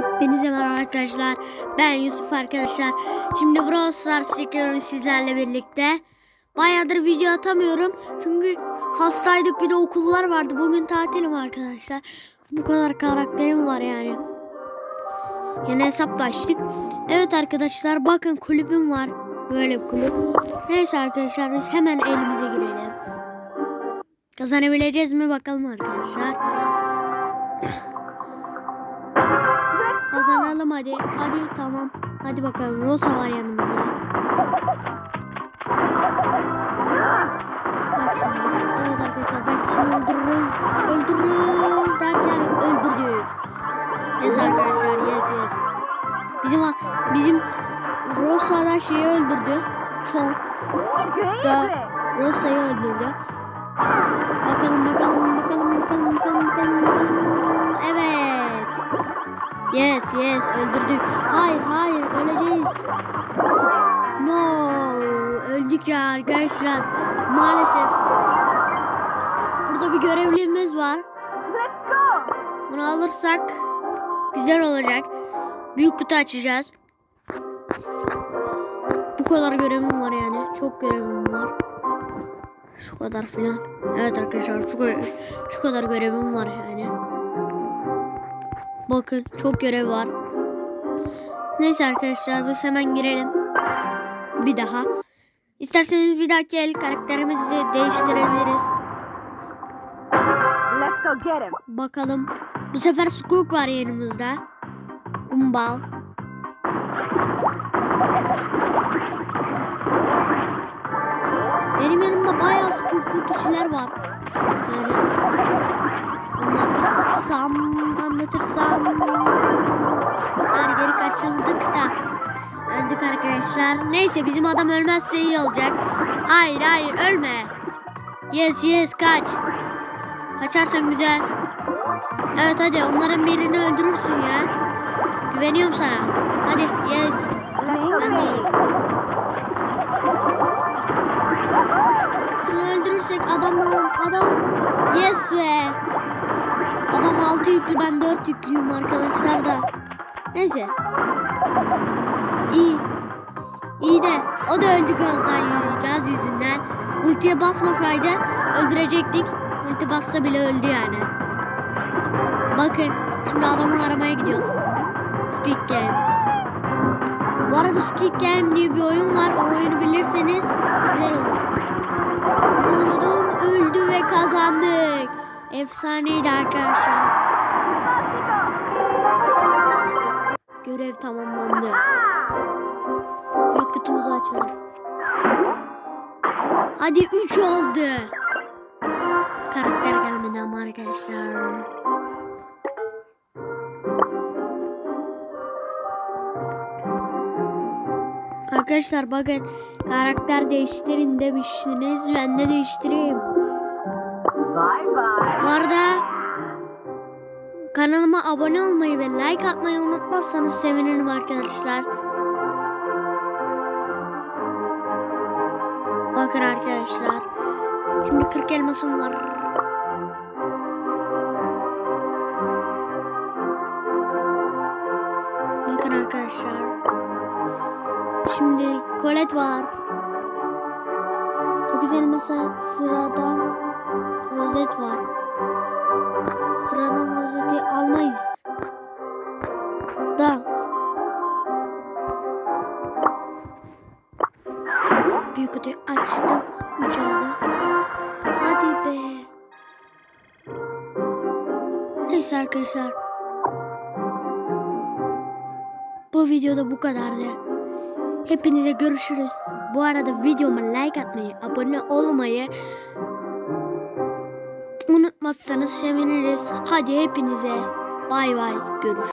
Hepinize merhaba arkadaşlar. Ben Yusuf arkadaşlar. Şimdi Brawl Stars çekiyorum sizlerle birlikte. Bayağıdır video atamıyorum. Çünkü hastaydık bir de okullar vardı. Bugün tatilim arkadaşlar. Bu kadar karakterim var yani. Yine hesap açtık. Evet arkadaşlar bakın kulübüm var. Böyle bir kulüp. Neyse arkadaşlar biz hemen elimize girelim. Kazanabileceğiz mi bakalım arkadaşlar. Kazanalım hadi. Hadi tamam. Hadi bakalım. Rosa var yanımızda. Bak şimdi. Evet arkadaşlar belki şimdi öldürürüz. Öldürürüz derken öldürdük. Yes arkadaşlar yes yes. Bizim bizim Rosa da şeyi öldürdü. Tom da Rosa'yı öldürdü. Bakalım bakalım bakalım bakalım bakalım bakalım bakalım. Yes yes öldürdük. Hayır hayır öleceğiz. No öldük ya arkadaşlar. Maalesef. Burada bir görevlimiz var. Bunu alırsak güzel olacak. Büyük kutu açacağız. Bu kadar görevim var yani. Çok görevim var. Şu kadar filan. Evet arkadaşlar şu, şu kadar görevim var yani. Bakın çok görev var. Neyse arkadaşlar biz hemen girelim. Bir daha. İsterseniz bir dahaki el karakterimizi değiştirebiliriz. Let's go get him. Bakalım. Bu sefer Squeak var yanımızda. Gumball. Anlatırsam, anlatırsam. Her geri kaçıldık da. Öldük arkadaşlar. Neyse bizim adam ölmezse iyi olacak. Hayır hayır ölme. Yes yes kaç. Kaçarsan güzel. Evet hadi onların birini öldürürsün ya. Güveniyorum sana. Hadi yes. Ben de öldürürsek adamım adam yes be. Adam 6 yüklü ben 4 yüklüyüm arkadaşlar da. Neyse. İyi. İyi de o da öldü gazdan gaz yüzünden. Ultiye basmasaydı öldürecektik. Ulti bassa bile öldü yani. Bakın şimdi adamı aramaya gidiyoruz. Squid Game. Bu arada Squid Game diye bir oyun var. O oyunu bilirseniz güzel olur. Vurdum öldü ve kazandık. Efsaneydi arkadaşlar. Görev tamamlandı. Büyük kutumuzu açalım. Hadi 3 oldu. Karakter gelmedi ama arkadaşlar. Arkadaşlar bakın karakter değiştirin demiştiniz. Ben de değiştireyim. Bye bye. Bu arada kanalıma abone olmayı ve like atmayı unutmazsanız sevinirim arkadaşlar. Bakın arkadaşlar. Şimdi 40 elmasım var. Bakın arkadaşlar. Şimdi Colette var. 9 elmasa sıradan rozet var. Sıradan rozeti almayız. Da. Büyük kutuyu açtım. Ağza. Hadi be. Neyse arkadaşlar. Bu videoda bu kadardı. Hepinize görüşürüz. Bu arada videoma like atmayı, abone olmayı unutmazsanız seviniriz. Hadi hepinize bay bay görüş.